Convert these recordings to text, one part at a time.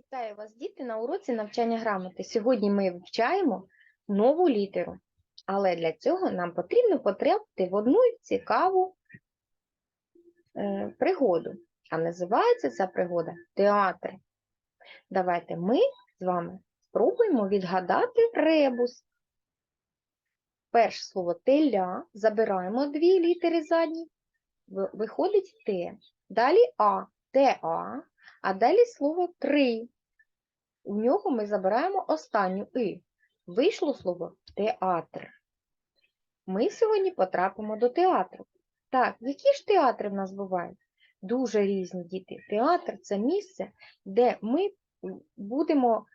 Вітаю вас, діти, на уроці навчання грамоти. Сьогодні ми вивчаємо нову літеру, але для цього нам потрібно потрапити в одну цікаву е, пригоду. А називається ця пригода театр. Давайте ми з вами спробуємо відгадати ребус. Перше слово теля, забираємо дві літери задні, виходить Т. Далі А, ТА, а далі слово три. У нього ми забираємо останню и. Вийшло слово театр. Ми сьогодні потрапимо до театру. Так, які ж театри в нас бувають? Дуже різні діти. Театр це місце, де ми будемо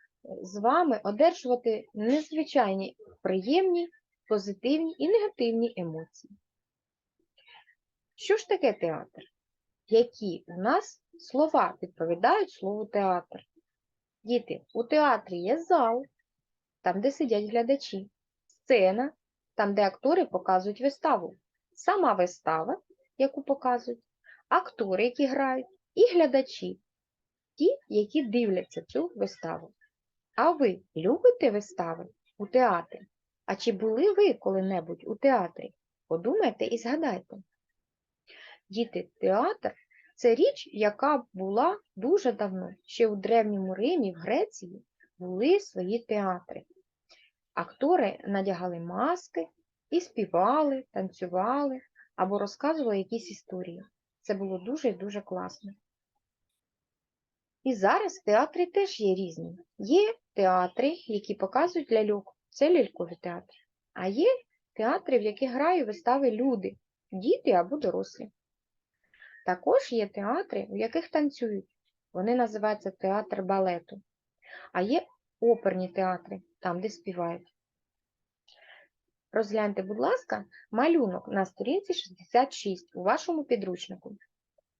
з вами одержувати незвичайні приємні, позитивні і негативні емоції. Що ж таке театр? Які у нас слова відповідають слову театр? Діти, у театрі є зал, там, де сидять глядачі, сцена, там, де актори показують виставу, сама вистава, яку показують, актори, які грають, і глядачі, ті, які дивляться цю виставу. А ви любите вистави у театрі? А чи були ви коли-небудь у театрі? Подумайте і згадайте. Діти, театр це річ, яка була дуже давно. Ще у Древньому Римі, в Греції були свої театри. Актори надягали маски і співали, танцювали або розказували якісь історії. Це було дуже і дуже класно. І зараз театри теж є різні. Є театри, які показують ляльок, це лялькові театри. А є театри, в яких грають вистави люди, діти або дорослі. Також є театри, у яких танцюють. Вони називаються театр балету. А є оперні театри, там, де співають. Розгляньте, будь ласка, малюнок на сторінці 66 у вашому підручнику.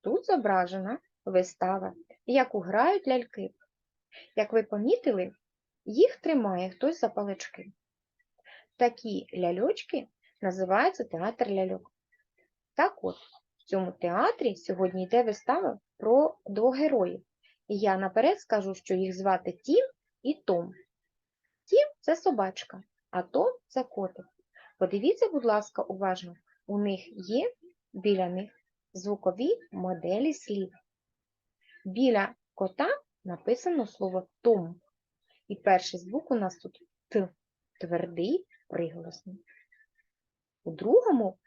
Тут зображена вистава, яку грають ляльки. Як ви помітили, їх тримає хтось за палички. Такі ляльочки називаються театр ляльок. Так от, цьому театрі сьогодні йде вистава про двох героїв. І я наперед скажу, що їх звати Тім і Том. Тім це собачка, а Том це котик. Подивіться, будь ласка, уважно, у них є біля них звукові моделі слів. Біля кота написано слово Том. І перший звук у нас тут Т, твердий приголосний. У другому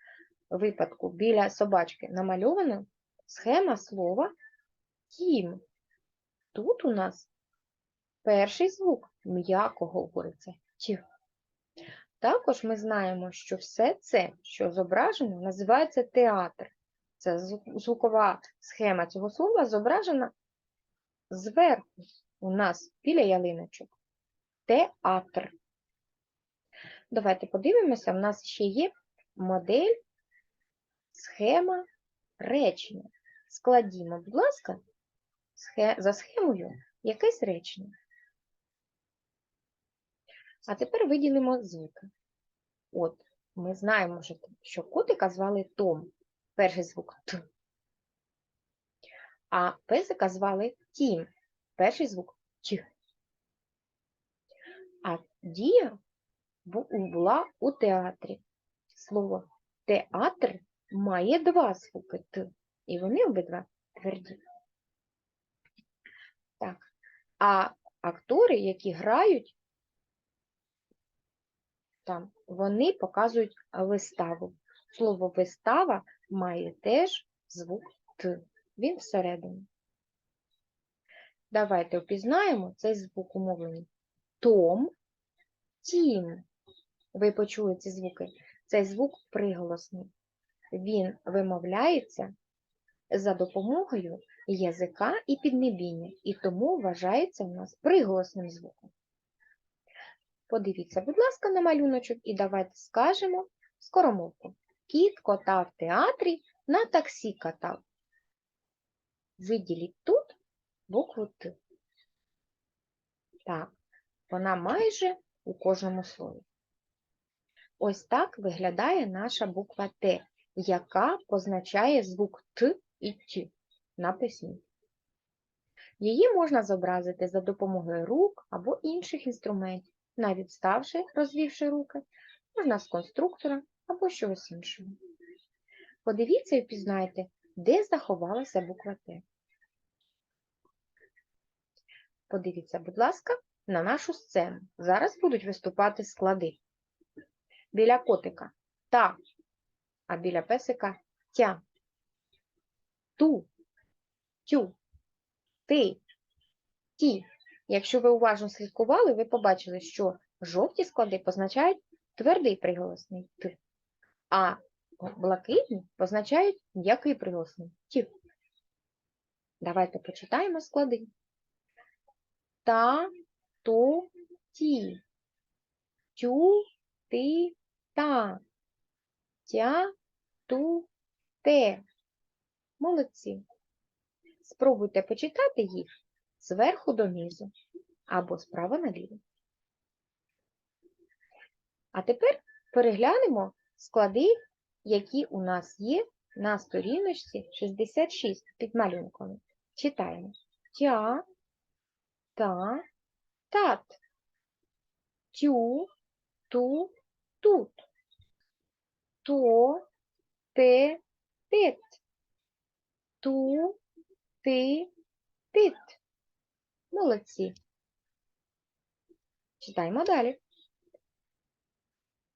випадку біля собачки намальована схема слова тім. Тут у нас перший звук м'яко говориться ті. Також ми знаємо, що все це, що зображено, називається театр. Це звукова схема цього слова зображена зверху у нас біля ялиночок. Театр. Давайте подивимося, в нас ще є модель схема речення. Складімо, будь ласка, за схемою якесь речення. А тепер виділимо звуки. От, ми знаємо, що- котика звали Том. Перший звук Т. А песика звали Тім. Перший звук Ч. А дія була у театрі. Слово театр має два звуки Т, і вони обидва тверді. Так. А актори, які грають там, вони показують виставу. Слово вистава має теж звук Т. Він всередині. Давайте опізнаємо цей звук умовлений. Том, тім. Ви почули ці звуки. Цей звук приголосний. Він вимовляється за допомогою язика і піднебіння, і тому вважається у нас приголосним звуком. Подивіться, будь ласка, на малюночок і давайте скажемо скоромовку. Кіт кота в театрі на таксі катав. Виділіть тут букву Т. Так, вона майже у кожному слові. Ось так виглядає наша буква Т, яка позначає звук Т і Т на письмі. Її можна зобразити за допомогою рук або інших інструментів, навіть ставши, розвівши руки, можна з конструктора або чогось іншого. Подивіться і впізнайте, де заховалася буква Т. Подивіться, будь ласка, на нашу сцену. Зараз будуть виступати склади. Біля котика та, а біля песика тя. Ту, тю, ти, ті. Якщо ви уважно слідкували, ви побачили, що жовті склади позначають твердий приголосний т, а блакитні позначають м'який приголосний ті. Давайте почитаємо склади. Та, то, ті, тю, ти, та, тя, ту, те. Молодці. Спробуйте почитати їх зверху донизу або справа наліво. А тепер переглянемо склади, які у нас є на сторіночці 66 під малюнками. Читаємо. Тя, та, тат, тю, ту, тут, то, те, тет, ту, ти, тит. Молодці. Читаємо далі.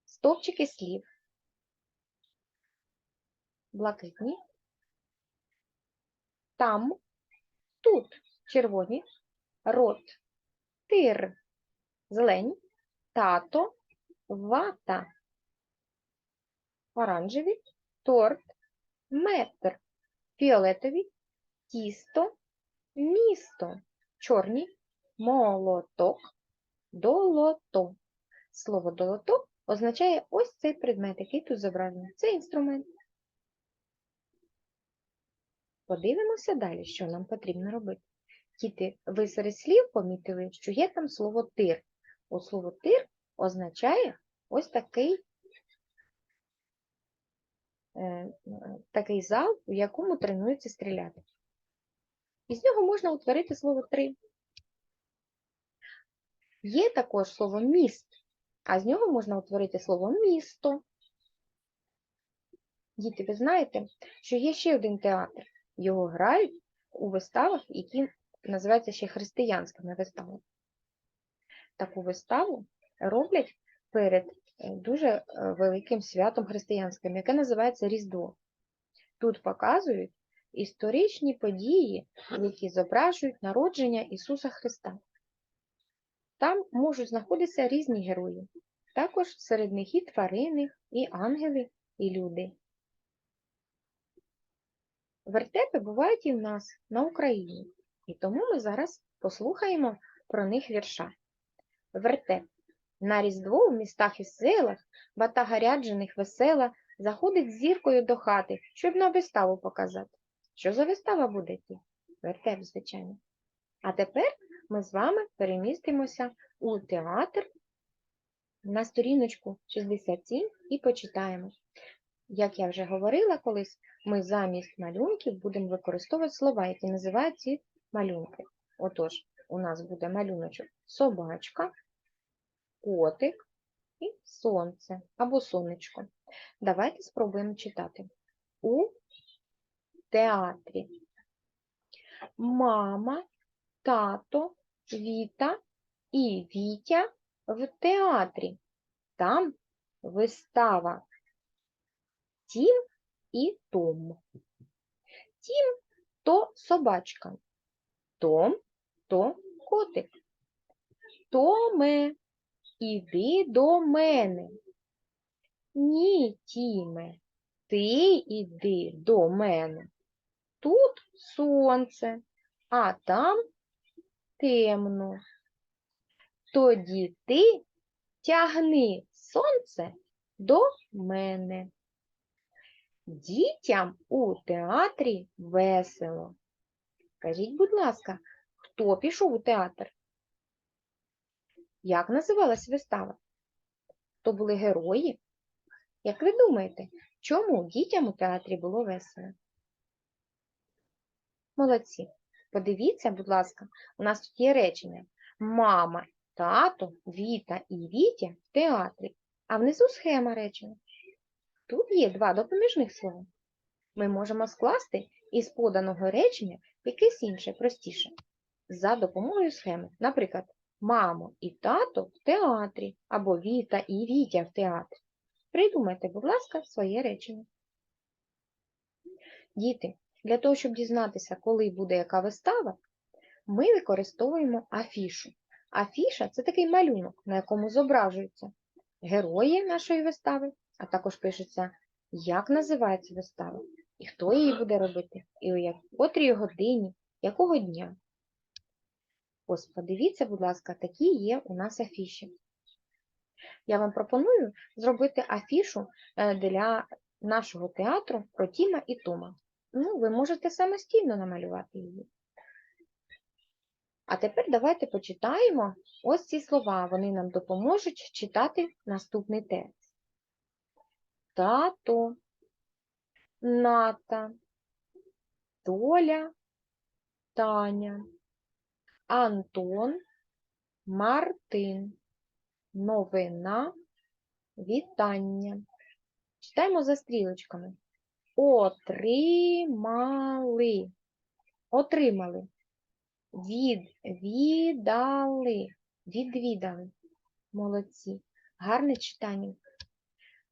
Стовпчики слів. Блакитні. Там, тут, червоні, рот, тир, зелень, тато, вата, оранжеві, торт, метр, фіолетові, тісто, місто, чорні, молоток, долото. Слово долото означає ось цей предмет, який тут зображений. Це інструмент. Подивимося далі, що нам потрібно робити. Діти, ви серед слів помітили, що є там слово тир. О слово тир означає ось такий, такий зал, у якому тренуються стріляти. Із нього можна утворити слово три. Є також слово міст, а з нього можна утворити слово місто. Діти, ви знаєте, що є ще один театр. Його грають у виставах, які називаються ще християнськими виставами. Таку виставу роблять перед е, дуже е, великим святом християнським, яке називається Різдво. Тут показують історичні події, які зображують народження Ісуса Христа. Там можуть знаходитися різні герої. Також серед них і тварини, і ангели, і люди. Вертепи бувають і в нас на Україні, і тому ми зараз послухаємо про них вірша. Вертеп. На Різдво в містах і селах ватага ряджених весела заходить зіркою до хати, щоб на виставу показати. Що за вистава буде йти? Вертеп, звичайно. А тепер ми з вами перемістимося у театр на сторіночку 67 і почитаємо. Як я вже говорила колись, ми замість малюнків будемо використовувати слова, які називають ці малюнки. Отож, у нас буде малюночок собачка, котик і сонце або сонечко. Давайте спробуємо читати. У театрі. Мама, тато, Віта і Вітя в театрі. Там вистава Тім і Том. Тім то собачка, Том то котик. Томе, іди до мене. Ні, Тіме, ти іди до мене. Тут сонце, а там темно. Тоді ти тягни сонце до мене. Дітям у театрі весело. Скажіть, будь ласка, хто пішов у театр? Як називалась вистава? Хто були герої? Як ви думаєте, чому дітям у театрі було весело? Молодці. Подивіться, будь ласка, у нас тут є речення. Мама, тато, Віта і Вітя в театрі. А внизу схема речення. Тут є два допоміжних слова. Ми можемо скласти із поданого речення якесь інше, простіше, за допомогою схеми. Наприклад, мамо і тато в театрі, або Віта і Вітя в театрі. Придумайте, будь ласка, своє речення. Діти, для того, щоб дізнатися, коли буде яка вистава, ми використовуємо афішу. Афіша це такий малюнок, на якому зображуються герої нашої вистави, а також пишеться, як називається вистава, і хто її буде робити, і у котрій годині, якого дня. Ось подивіться, будь ласка, такі є у нас афіші. Я вам пропоную зробити афішу е, для нашого театру про Тіма і Тома. Ну, ви можете самостійно намалювати її. А тепер давайте почитаємо ось ці слова. Вони нам допоможуть читати наступний текст. Тато, Ната, Толя, Таня, Антон, Мартин, новина, вітання. Читаємо за стрілочками. Отримали. Отримали. Відвідали. Відвідали. Молодці. Гарне читання.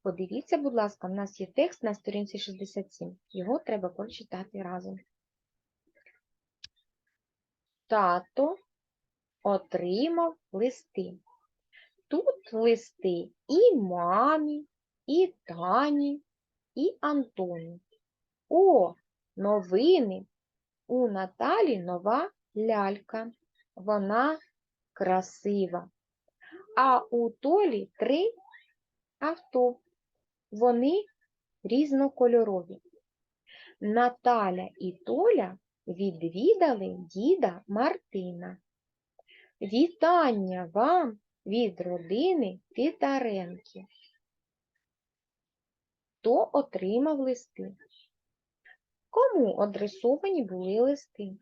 Подивіться, будь ласка, в нас є текст на сторінці 67. Його треба прочитати разом. Тато отримав листи. Тут листи і мамі, і Тані, і Антоні. О, новини! У Наталі нова лялька. Вона красива. А у Толі три авто. Вони різнокольорові. Наталя і Толя відвідали діда Мартина. Вітання вам від родини Титаренки. Хто отримав листи? Кому адресовані були листи?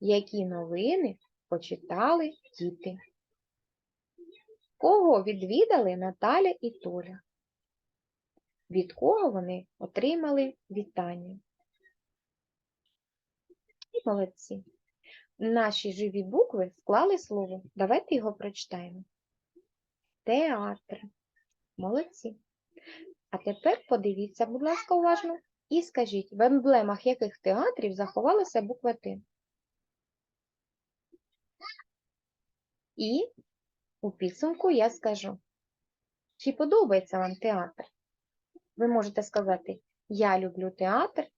Які новини почитали діти? Кого відвідали Наталя і Толя? Від кого вони отримали вітання? Молодці. Наші живі букви склали слово. Давайте його прочитаємо. Театр. Молодці. А тепер подивіться, будь ласка, уважно, і скажіть, в емблемах яких театрів заховалася буква Т? І у підсумку я скажу, чи подобається вам театр? Ви можете сказати, я люблю театр,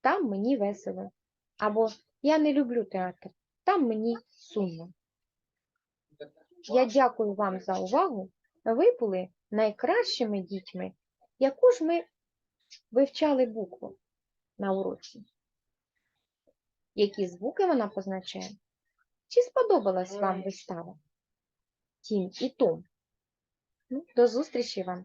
там мені весело. Або я не люблю театр, там мені сумно. Я дякую вам за увагу. Ви були найкращими дітьми, яку ж ми вивчали букву на уроці. Які звуки вона позначає? Чи сподобалась вам вистава? Тім і Том. Ну, До зустрічі вам!